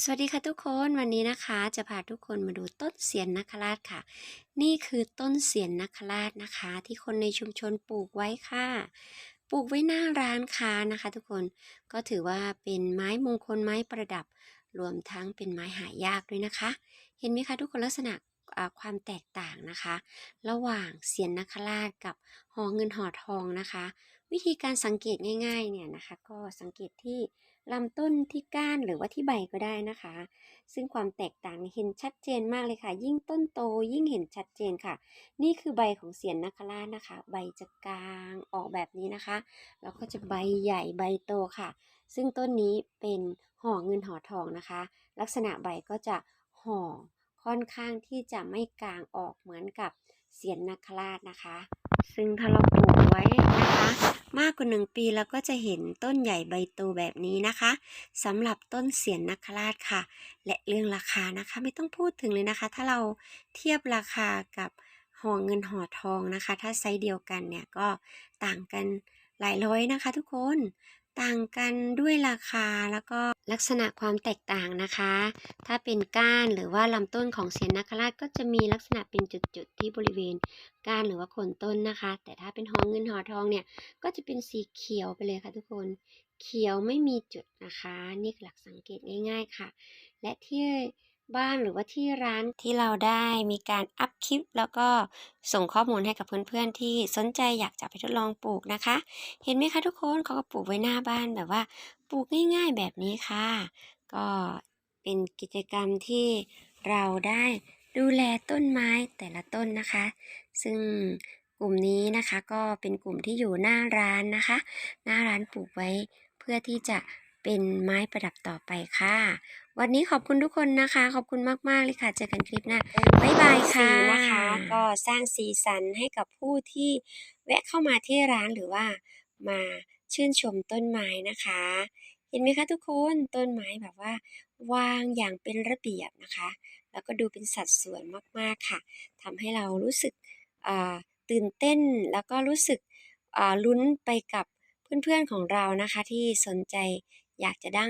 สวัสดีค่ะทุกคนวันนี้นะคะจะพาทุกคนมาดูต้นเสียนนคราชค่ะ นี่คือต้นเสียนนคราชนะคะ ที่คนในชุมชนปลูกไว้ค่ะ ปลูกไว้หน้าร้านค้านะคะ ทุกคนก็ถือว่าเป็นไม้มงคลไม้ประดับ รวมทั้งเป็นไม้หายากด้วยนะคะ เห็นไหมคะทุกคนลักษณะความแตกต่างนะคะ ระหว่างเสียนนคราชกับหอเงินหอทองนะคะ วิธีการสังเกตง่ายๆเนี่ยนะคะ ก็สังเกตที่ ลำต้นที่ก้านหรือว่าที่ใบก็ได้นะคะ ซึ่งความแตกต่างเห็นชัดเจนมากเลยค่ะ ยิ่งต้นโตยิ่งเห็นชัดเจนค่ะ นี่คือใบของเสียนนาคราชนะคะ ใบจะกลางออกแบบนี้นะคะ แล้วก็จะใบใหญ่ใบโตค่ะ ซึ่งต้นนี้เป็นห่อเงินห่อทองนะคะ ลักษณะใบก็จะห่อค่อนข้างที่จะไม่กลางออกเหมือนกับเสียนนาคราชนะคะ ซึ่งถ้าเราปลูกไว้นะคะากกว่าหนึ่งปีเราก็จะเห็นต้นใหญ่ใบโตแบบนี้นะคะสำหรับต้นเสียนนักราชค่ะ และเรื่องราคานะคะไม่ต้องพูดถึงเลยนะคะ ถ้าเราเทียบราคากับห่อเงินห่อทองนะคะ ถ้าไซส์เดียวกันเนี่ยก็ต่างกันหลายร้อยนะคะทุกคน ต่างกันด้วยราคาแล้วก็ลักษณะความแตกต่างนะคะ ถ้าเป็นก้านหรือว่าลำต้นของเสียนนาคราชก็จะมีลักษณะเป็นจุดๆที่บริเวณก้านหรือว่าโคนต้นนะคะ แต่ถ้าเป็นหอเงินหอทองเนี่ยก็จะเป็นสีเขียวไปเลยค่ะทุกคน เขียวไม่มีจุดนะคะ นี่คือหลักสังเกตง่าย ๆค่ะ และที่ บ้านหรือว่าที่ร้านที่เราได้มีการอัพคลิป แล้วก็ส่งข้อมูลให้กับเพื่อนๆที่สนใจอยากจะไปทดลองปลูกนะคะ เห็นไหมคะทุกคนเขาก็ปลูกไว้หน้าบ้านแบบว่า ปลูกง่ายๆแบบนี้ค่ะ ก็เป็นกิจกรรมที่เราได้ดูแลต้นไม้แต่ละต้นนะคะ ซึ่งกลุ่มนี้นะคะก็เป็นกลุ่มที่อยู่หน้าร้านนะคะ หน้าร้านปลูกไว้เพื่อที่จะ เป็นไม้ประดับต่อไปค่ะ วันนี้ขอบคุณทุกคนนะคะ ขอบคุณมาก ๆ เลยค่ะ เจอกันคลิปหน้าบ๊ายบายค่ะนะคะ ก็สร้างสีสันให้กับผู้ที่แวะเข้ามาที่ร้านหรือว่ามาชื่นชมต้นไม้นะคะ เห็นไหมคะทุกคนต้นไม้แบบว่าวางอย่างเป็นระเบียบนะคะ แล้วก็ดูเป็นสัดส่วนมากๆค่ะทำให้เรารู้สึกตื่นเต้นแล้วก็รู้สึกลุ้นไปกับเพื่อนๆของเรานะคะที่สนใจ อยากจะดัง